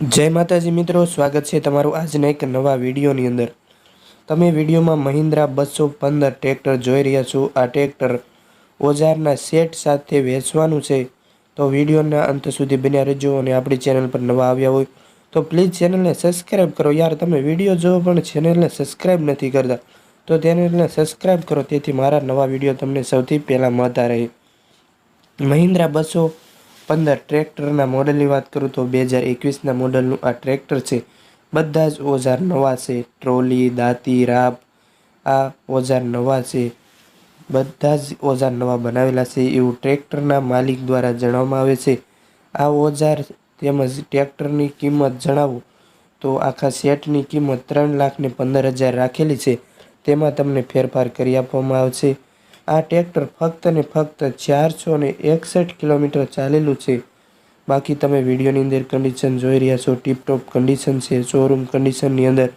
જય માતાજી મિત્રો, સ્વાગત છે તમારું આજના એક નવા વિડીયોની અંદર. તમે વિડીયોમાં મહિન્દ્રા બસો પંદર ટ્રેક્ટર જોઈ રહ્યા છો. આ ટ્રેક્ટર ઓજારના સેટ સાથે વેચવાનું છે. તો વિડીયોના અંત સુધી બન્યા રહેજો અને આપણી ચેનલ પર નવા આવ્યા હોય તો પ્લીઝ ચેનલને સબસ્ક્રાઈબ કરો. યાર, તમે વીડિયો જોવો પણ ચેનલને સબસ્ક્રાઈબ નથી કરતા, તો ચેનલને સબસ્ક્રાઈબ કરો. તેથી મારા નવા વીડિયો તમને સૌથી પહેલાં મળતા રહે. મહિન્દ્રા બસો પંદર ટ્રેક્ટરના મોડલની વાત કરું તો બે હજાર એકવીસના મોડલનું આ ટ્રેક્ટર છે. બધા જ ઓજાર નવા છે. ટ્રોલી, દાંતી રાપ આ ઓજાર નવા છે. બધા જ ઓજાર નવા બનાવેલા છે. એવું ટ્રેક્ટરના માલિક દ્વારા જણાવવામાં આવે છે. આ ઓજાર તેમજ ટ્રેક્ટરની કિંમત જણાવો તો આખા સેટની કિંમત ત્રણ લાખને પંદર હજાર રાખેલી છે. તેમાં તમને ફેરફાર કરી આપવામાં આવશે. આ ટ્રેક્ટર ફક્ત ને ફક્ત ચારસો ને એકસઠ કિલોમીટર ચાલેલું છે. બાકી તમે વિડીયોની અંદર કન્ડિશન જોઈ રહ્યા છો ટીપટોપ કન્ડિશન છે શોરૂમ કન્ડિશનની અંદર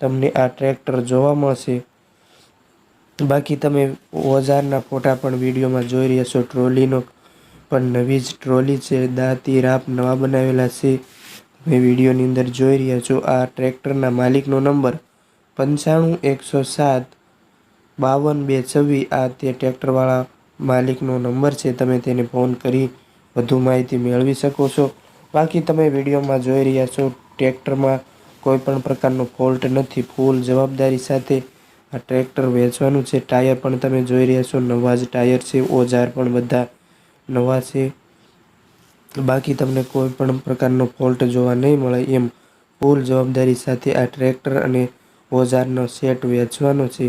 તમને આ ટ્રેક્ટર જોવા મળશે. બાકી તમે ઓઝારના ફોટા પણ વિડીયોમાં જોઈ રહ્યા છો, ટ્રોલીનો પણ નવી જ ટ્રોલી છે, દાંતી રાપ નવા બનાવેલા છે. તમે વિડીયોની અંદર જોઈ રહ્યા છો, આ ટ્રેક્ટરના માલિકનો નંબર પંચાણું એકસો સાત બાવન બે છવ્વીસ આ તે ટ્રેક્ટરવાળા માલિકનો નંબર છે. તમે તેને ફોન કરી વધુ માહિતી મેળવી શકો છો. બાકી તમે વિડીયોમાં જોઈ રહ્યા છો, ટ્રેક્ટરમાં કોઈ પણ પ્રકારનો ફોલ્ટ નથી. ફૂલ જવાબદારી સાથે આ ટ્રેક્ટર વેચવાનું છે. ટાયર પણ તમે જોઈ રહ્યા છો, નવા જ ટાયર છે. ઓજાર પણ બધા નવા છે. બાકી તમને કોઈ પણ પ્રકારનો ફોલ્ટ જોવા નહીં મળે એમ ફૂલ જવાબદારી સાથે આ ટ્રેક્ટર અને ઓજારનો સેટ વેચવાનો છે.